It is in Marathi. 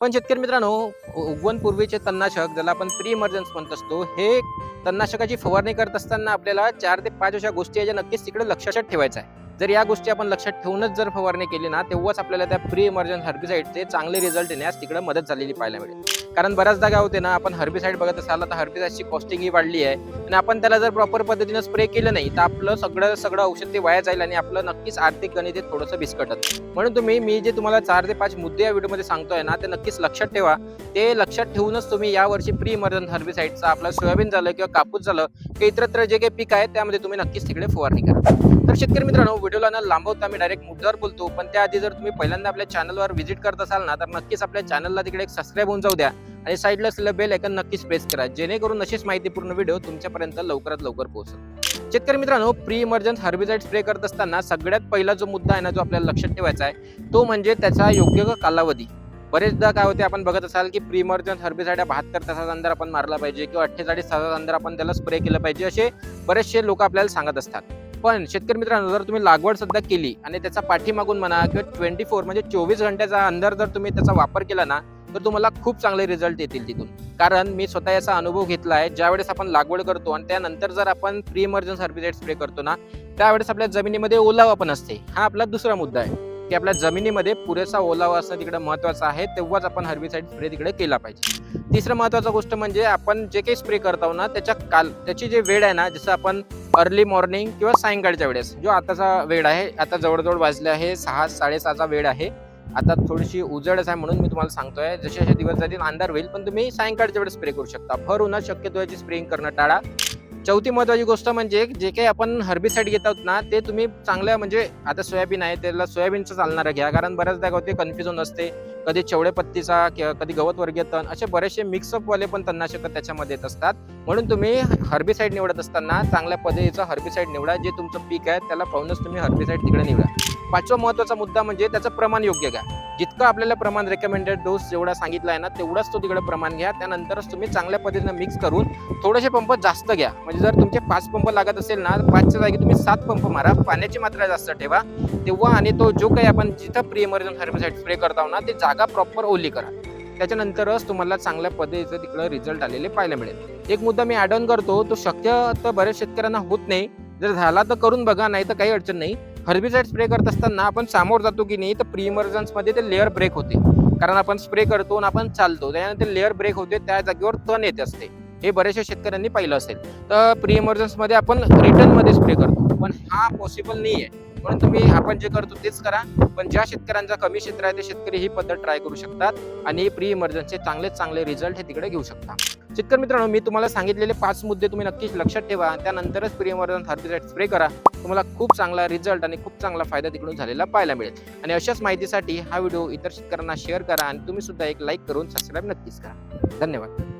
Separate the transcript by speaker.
Speaker 1: पण शेतकरी मित्रांनो उगवण पूर्वीचे तणनाशक ज्याला आपण प्री इमर्जन्स म्हणत असतो हे तणनाशकाची फवारणी करत असताना आपल्याला चार ते पाच अशा गोष्टी आहे ज्या नक्कीच तिकडे लक्षात ठेवायचं आहे. जर या गोष्टी आपण लक्षात ठेवूनच जर फवारणी केली ना तेव्हाच आपल्याला त्या प्री इमर्जन्स हर्बिसाईडचे चांगले रिझल्ट येण्यास तिकडे मदत झालेली पाहायला मिळेल. कारण बऱ्याचदा काय होते ना आपण हर्बिसाईड बघत असाल तर हर्बिसाईडची कॉस्टिंग ही वाढली आहे. आणि आपण त्याला जर प्रॉपर पद्धतीनं स्प्रे केलं नाही तर आपलं सगळं सगळं औषध ते वाया जाईल आणि आपलं नक्कीच आर्थिक गणित थोडंसं बिस्कटत म्हणून तुम्ही मी जे तुम्हाला चार ते पाच मुद्दे या व्हिडिओमध्ये सांगतोय ना ते नक्कीच लक्षात ठेवा. ते लक्षात ठेवूनच तुम्ही यावर्षी प्री इमर्जन्स हर्बिसाईडचा आपला सोयाबीन झालं किंवा कापूस झालं किंवा इतरत्र जे काही पीक आहे त्यामध्ये तुम्ही नक्कीच तिकडे फवारणी करा. तर शेतकरी मित्रांनो व्हिडिओला ना लांबवता मी डायरेक्ट मुद्द्यावर बोलतो. पण त्याआधी जर तुम्ही पहिल्यांदा आपल्या चॅनलवर व्हिजिट करत असाल ना तर नक्कीच आपल्या चॅनलला तिकडे एक सबस्क्राईब होऊन जाऊ द्या. आणि साईडला असलेलं बेल ऐकन नक्कीच प्रेस करा. जेणेकरून अशीच माहितीपूर्ण व्हिडिओ तुमच्यापर्यंत लवकरात लवकर पोहोचेल. शेतकरी मित्रांनो प्री इमर्जन्स हर्बिसाईड स्प्रे करत असताना सगळ्यात पहिला जो मुद्दा आहे ना जो आपल्याला लक्षात ठेवायचा आहे तो म्हणजे त्याचा योग्य कालावधी. बरेचदा काय होते आपण बघत असाल की प्री इमर्जन्स हर्बिसाईड बहात्तर तासाचा अंदर आपण मारला पाहिजे किंवा अठ्ठेचाळीस तासाचा अंदर आपण त्याला स्प्रे केलं पाहिजे असे बरेचसे लोक आपल्याला सांगत असतात. पण शेतकरी मित्रांनो जर तुम्ही लागवड सध्या केली आणि त्याचा पाठीमागून म्हणा किंवा ट्वेंटी फोर म्हणजे चोवीस घंट्याचा अंदर जर तुम्ही त्याचा वापर केला ना तर तुम्हाला खूप चांगले रिझल्ट येतील तिथून. कारण मी स्वतः याचा अनुभव घेतला आहे ज्यावेळेस आपण लागवड करतो आणि त्यानंतर जर आपण प्री इमर्जन्स हर्बिसाइड स्प्रे करतो ना त्यावेळेस आपल्या जमिनीमध्ये ओलावा पण असते. हा आपला दुसरा मुद्दा आहे की आपल्या जमिनीमध्ये पुरेसा ओलावा असणं तिकडे महत्वाचं आहे तेव्हाच आपण हर्बिसाइड स्प्रे तिकडे केला पाहिजे. तिसरं महत्वाचं गोष्ट म्हणजे आपण जे काही स्प्रे करतो ना त्याच्या काल त्याची जे वेळ आहे ना जसं आपण अर्ली मॉर्निंग किंवा सायंकाळच्या वेळेस जो आताचा वेळ आहे आता जवळजवळ वाजले आहे सहा साडेसहाचा वेळ आहे आता थोडीशी उजळच आहे म्हणून मी तुम्हाला सांगतोय. जसे जसे दिवस जातील अंधार होईल पण तुम्ही सायंकाळच्या वेळेस स्प्रे करू शकता. भर उन्हात शक्यतो याची स्प्रेइंग करणं टाळा. चौथी महत्वाची गोष्ट म्हणजे जे काही आपण हर्बिसाईड घेत आहोत ना ते तुम्ही चांगल्या म्हणजे आता सोयाबीन आहे त्याला सोयाबीनचं चालणारं घ्या. कारण बऱ्याचदा होते कन्फ्युजन असते. कधी चवळे पत्तीचा किंवा कधी गवत वर्गीय तण असे बरेचसे मिक्सअपवाले पण तणनाशक त्याच्यामध्ये येत असतात. म्हणून तुम्ही हर्बिसाईड निवडत असताना चांगल्या पद्धतीचं हर्बिसाईड निवडा. जे तुमचं पीक आहे त्याला पाहूनच तुम्ही हर्बिसाईड तिकडे निवडा. पाचवा महत्त्वाचा मुद्दा म्हणजे त्याचं प्रमाण योग्य घ्या. जितकं आपल्याला प्रमाण रेकमेंडेड डोस जेवढा सांगितला आहे ना तेवढाच तो तिकडे प्रमाण घ्या. त्यानंतरच तुम्ही चांगल्या पद्धतीनं मिक्स करून थोडेसे पंप जास्त घ्या. म्हणजे जर तुमचे पाच पंप लागत असेल ना पाचच्या जागी तुम्ही सात पंप मारा. पाण्याची मात्रा जास्त ठेवा. तेव्हा आणि तो जो काही आपण जिथं प्री इमर्जन्स हर्बिसाईड स्प्रे करत आहोत ना ते जागा प्रॉपर ओली करा. त्याच्यानंतरच तुम्हाला चांगल्या पद्धतीचं तिकडं रिझल्ट आलेले पाहायला मिळेल. एक मुद्दा मी ॲड ऑन करतो तो शक्य तर बऱ्याच शेतकऱ्यांना होत नाही. जर झाला तर करून बघा नाही तर काही अडचण नाही. हर्बिसाइड स्प्रे करत असताना आपण सामोर जातो की नाही तर प्री इमर्जन्समध्ये ते लेअर ब्रेक होते. कारण आपण स्प्रे करतो आणि आपण चालतो. त्यानंतर लेअर ब्रेक होते त्या जागेवर तण येत असते. हे बऱ्याचशा शेतकऱ्यांनी पाहिलं असेल. तर प्री इमर्जन्समध्ये आपण रिटर्नमध्ये स्प्रे करतो. पण हा पॉसिबल नाही आहे म्हणून तुम्ही आपण जे करतो तेच करा. पण ज्या शेतकऱ्यांचा कमी क्षेत्र आहे ते शेतकरी ही पद्धत ट्राय करू शकतात आणि प्री इमर्जन्सचे चांगले चांगले रिझल्ट हे तिकडे घेऊ शकता शेतकरी मित्रांनो मी तुम्हाला सांगितलेले पाच मुद्दे तुम्ही नक्कीच लक्षात ठेवा. त्यानंतरच प्री हर्बिसाइड स्प्रे करा. तुम्हाला खूप चांगला रिझल्ट आणि खूप चांगला फायदा तिकडून झालेला पाहायला मिळेल. आणि अशाच माहितीसाठी हा व्हिडिओ इतर शेतकऱ्यांना शेअर करा आणि तुम्ही सुद्धा एक लाईक करून सबस्क्राईब नक्कीच करा. धन्यवाद.